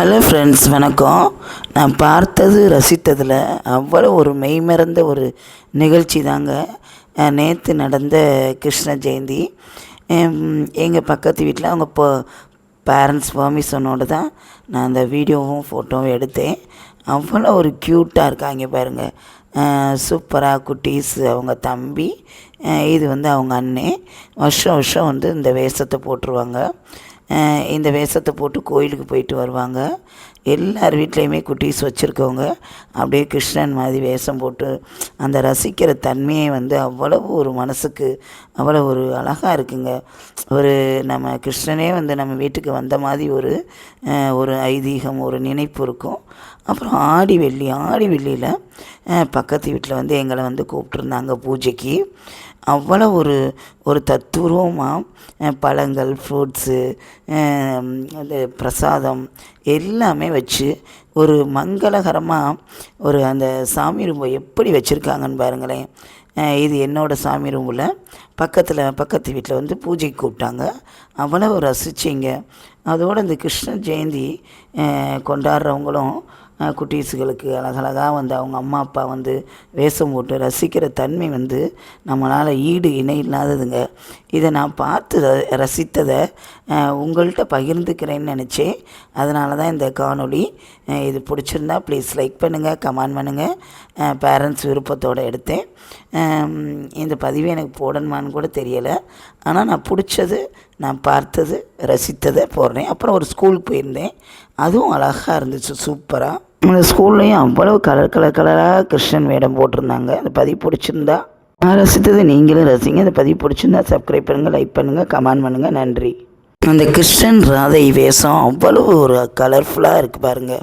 Hello friends வணக்கம். நான் பார்த்தது ரசித்ததில் அவ்வளோ ஒரு மெய்மறந்த ஒரு நிகழ்ச்சி தாங்க நேற்று நடந்த கிருஷ்ண ஜெயந்தி. எங்கள் பக்கத்து வீட்டில் அவங்க இப்போ பேரண்ட்ஸ் பெர்மிஷனோடு தான் நான் அந்த வீடியோவும் ஃபோட்டோவும் எடுத்தேன். அவ்வளோ ஒரு க்யூட்டாக இருக்காங்க பாருங்கள் சூப்பராக குட்டீஸ் அவங்க தம்பி. இது வந்து அவங்க அண்ணே. வருஷம் வருஷம் வந்து இந்த வேஷத்தை போட்டுருவாங்க. இந்த வேஷத்தை போட்டு கோயிலுக்கு போயிட்டு வருவாங்க. எல்லார் வீட்லேயுமே குட்டீஸ் வச்சுருக்கவங்க. அப்படியே கிருஷ்ணன் மாதிரி வேஷம் போட்டு அந்த ரசிக்கிற தன்மையை வந்து அவ்வளவு ஒரு மனசுக்கு அவ்வளோ ஒரு அழகாக இருக்குங்க. ஒரு நம்ம கிருஷ்ணனே வந்து நம்ம வீட்டுக்கு வந்த மாதிரி ஒரு ஒரு ஐதீகம் ஒரு நினைப்பு இருக்கும். அப்புறம் ஆடி வெள்ளி ஆடி வெள்ளியில் பக்கத்து வீட்டில் வந்து எங்களை வந்து கூப்பிட்ருந்தாங்க பூஜைக்கு. அவ்வளோ ஒரு ஒரு தத்துருவமாக பழங்கள் ஃப்ரூட்ஸு பிரசாதம் எல்லாமே வச்சு ஒரு மங்களகரமாக ஒரு அந்த சாமி ரூம்பை எப்படி வச்சுருக்காங்கன்னு பாருங்களேன். இது என்னோடய சாமி ரூமில் பக்கத்தில் பக்கத்து வீட்டில் வந்து பூஜைக்கு கூப்பிட்டாங்க. அவ்வளோ ரசிச்சிங்க. அதோடு இந்த கிருஷ்ண ஜெயந்தி கொண்டாடுறவங்களும் குட்டீஸுகளுக்கு அழகழகாக வந்து அவங்க அம்மா அப்பா வந்து வேஷம் போட்டு ரசிக்கிற தன்மை வந்து நம்மளால் ஈடு இணை இல்லாததுங்க. இதை நான் பார்த்து ர- ரசித்ததை உங்கள்கிட்ட பகிர்ந்துக்கிறேன்னு நினச்சேன். அதனால தான் இந்த காணொளி இது பிடிச்சிருந்தா ப்ளீஸ் லைக் பண்ணுங்கள் கமெண்ட் பண்ணுங்கள் பேரண்ட்ஸ் விருப்பத்தோடு எடுத்தேன். இந்த பதிவு எனக்கு போடணுமான்னு கூட தெரியலை. ஆனால் நான் பிடிச்சது நான் பார்த்தது ரசித்ததை போடுறேன். அப்புறம் ஒரு ஸ்கூலுக்கு போயிருந்தேன். அதுவும் அழகாக இருந்துச்சு சூப்பராக அந்த ஸ்கூல்லையும் அவ்வளவு கலர் கலர் கலராக கிருஷ்ணன் வேடம் போட்டிருந்தாங்க. அந்த பதிவு பிடிச்சிருந்தா நான் ரசித்ததை நீங்களும் ரசிங்க. அந்த பதிவு பிடிச்சிருந்தா சப்ஸ்கிரைப் பண்ணுங்கள் லைக் பண்ணுங்கள் கமெண்ட் பண்ணுங்கள் நன்றி. அந்த கிருஷ்ணன் ராதை வேஷம் அவ்வளவு ஒரு கலர்ஃபுல்லாக இருக்குது பாருங்கள்